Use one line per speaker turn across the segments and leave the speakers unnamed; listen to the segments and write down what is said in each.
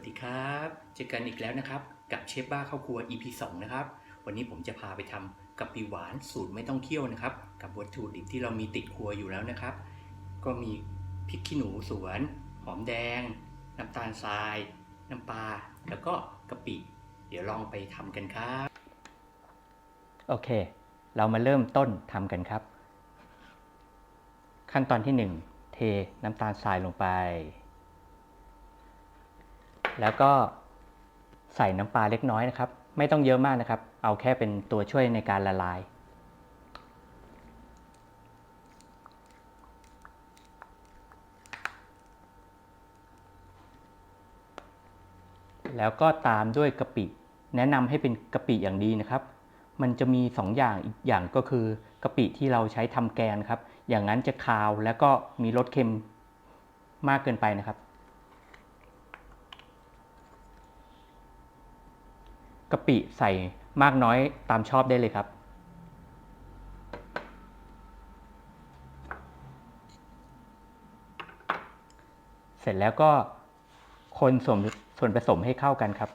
วัสดีครับ เจอกันอีกแล้วนะครับ กับเชฟบ้าเข้าครัว EP 2 นะครับ วันนี้ผมจะพาไปทำกะปิหวานสูตรไม่ต้องเคี่ยวนะครับ กับวัตถุดิบที่เรามีติดครัวอยู่แล้วนะครับ ก็มีพริกขี้หนูสวน หอมแดง น้ำตาลทราย น้ำปลา แล้วก็กะปิ เดี๋ยวลองไปทำกันครับ โอเค เรามาเริ่มต้นทำกันครับ ขั้นตอนที่ 1 เทน้ำตาลทรายลงไป แล้วก็ใส่น้ำปลาเล็กน้อยนะครับ ไม่ต้องเยอะมากนะครับ เอาแค่เป็นตัวช่วยในการละลาย แล้วก็ตามด้วยกะปิ แนะนำให้เป็นกะปิอย่างดีนะครับ มันจะมี2ออย่างอีกอย่างก็คือกะปิที่เราใช้ทำแกงครับ อย่างนั้นจะคาวแล้วก็มีรสเค็มมากเกินไปนะครับ กะปิใส่มากน้อยตามชอบได้เลยครับ เสร็จแล้วก็คนส่วนส่วนผสมให้เข้ากันครับ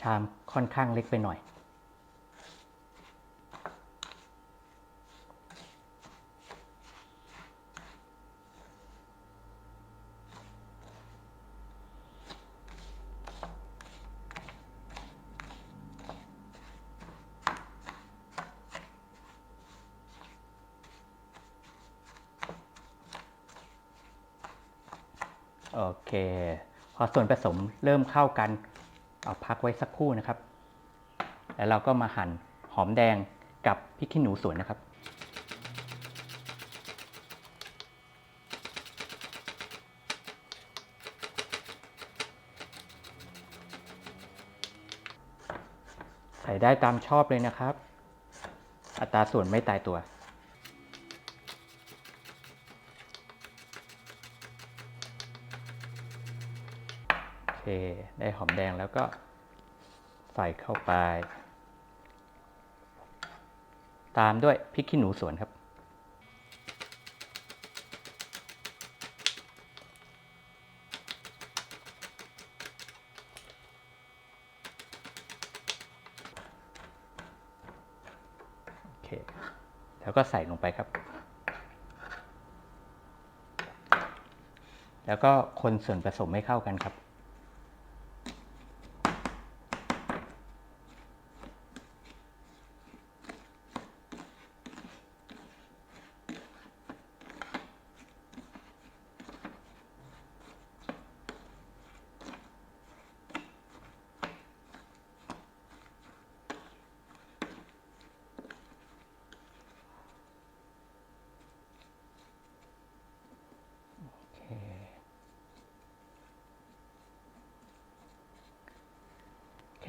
ชามค่อนข้างเล็กไปหน่อย โอเค พอส่วนผสมเริ่มเข้ากัน เอาพักไว้สักครู่นะครับ แล้วเราก็มาหั่นหอมแดงกับพริกขี้หนูสวนนะครับใส่ได้ตามชอบเลยนะครับ อัตราส่วนไม่ตายตัว ค ได้หอมแดงแล้วก็ใส่เข้าไป ตามด้วยพริกขี้หนูสวนครับ โอเค แล้วก็ใส่ลงไปครับ แล้วก็คนส่วนผสมให้เข้ากันครับ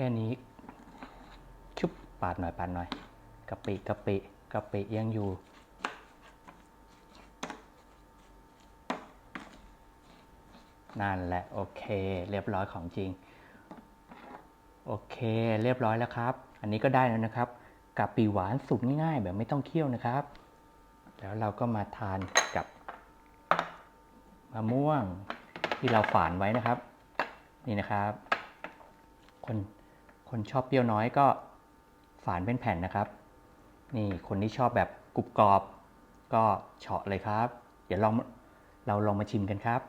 ค่นี้ชุบปาดหน่อยปาดหน่อยกะปิกะปิกะปิยังอยู่ นั่นแหละโอเค เรียบร้อยของจริง โอเค เรียบร้อยแล้วครับ อันนี้ก็ได้แล้วนะครับกะปิหวานสุกง่ายๆ แบบไม่ต้องเคี่ยวนะครับ แล้วเราก็มาทานกับมะม่วงที่เราฝานไว้นะครับ นี่นะครับ คน คนชอบเปรี้ยวน้อยก็ฝานเป็นแผ่นนะครับ นี่คนที่ชอบแบบกรุบกรอบ ก็เฉาะเลยครับ เดี๋ยวลองเราลองมาชิมกันครับ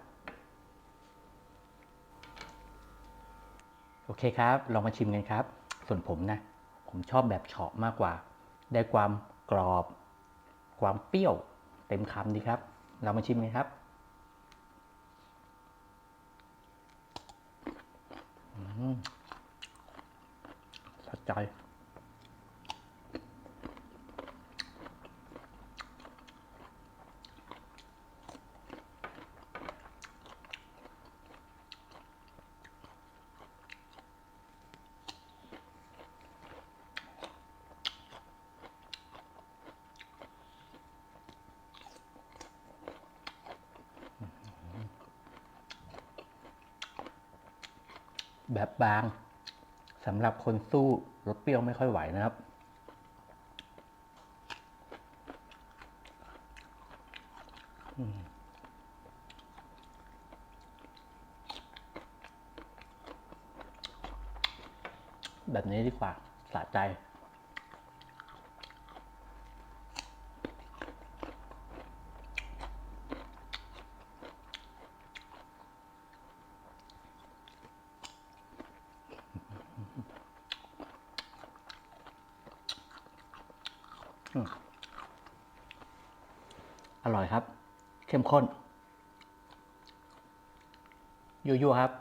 โอเคครับ ลองมาชิมกันครับ ส่วนผมนะ ผมชอบแบบเฉาะมากกว่า ได้ความกรอบ ความเปรี้ยวเต็มคำดีครับ เรามาชิมกันครับอืม จ แบบบางสำหรับคนสู้ รสเปรี้ยวไม่ค่อยไหวนะครับ แบบนี้ดีกว่าสะใจ อร่อยครับ เข้มข้นยั่วๆครับ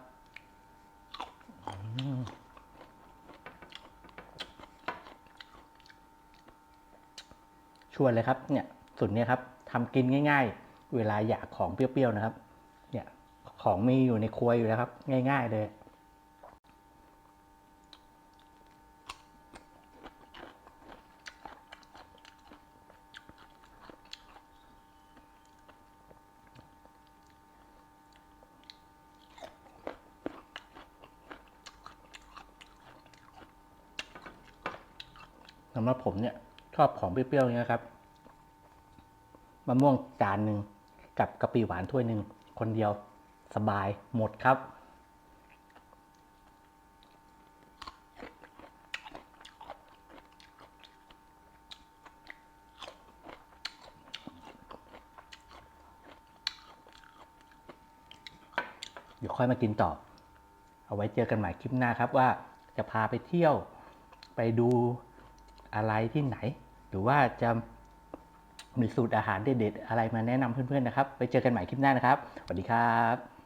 ชวนเลยครับเนี่ยสูตรเนี้ยครับทำกินง่าย ๆ เวลาอยากของเปรี้ยวๆนะครับ เนี่ยของมีอยู่ในครัวอยู่แล้วครับ ง่าย ๆ เลย สำหรับผมเนี่ยชอบของเปรี้ยวๆเงี้ยครับมะม่วงจานหนึ่งกับกะปิหวานถ้วยหนึ่งคนเดียวสบายหมดครับ เดี๋ยวค่อยมากินต่อ เอาไว้เจอกันใหม่คลิปหน้าครับว่าจะพาไปเที่ยวไปดู อะไรที่ไหน หรือว่าจะมีสูตรอาหารเด็ดๆอะไรมาแนะนำเพื่อนๆนะครับ ไปเจอกันใหม่คลิปหน้านะครับ สวัสดีครับ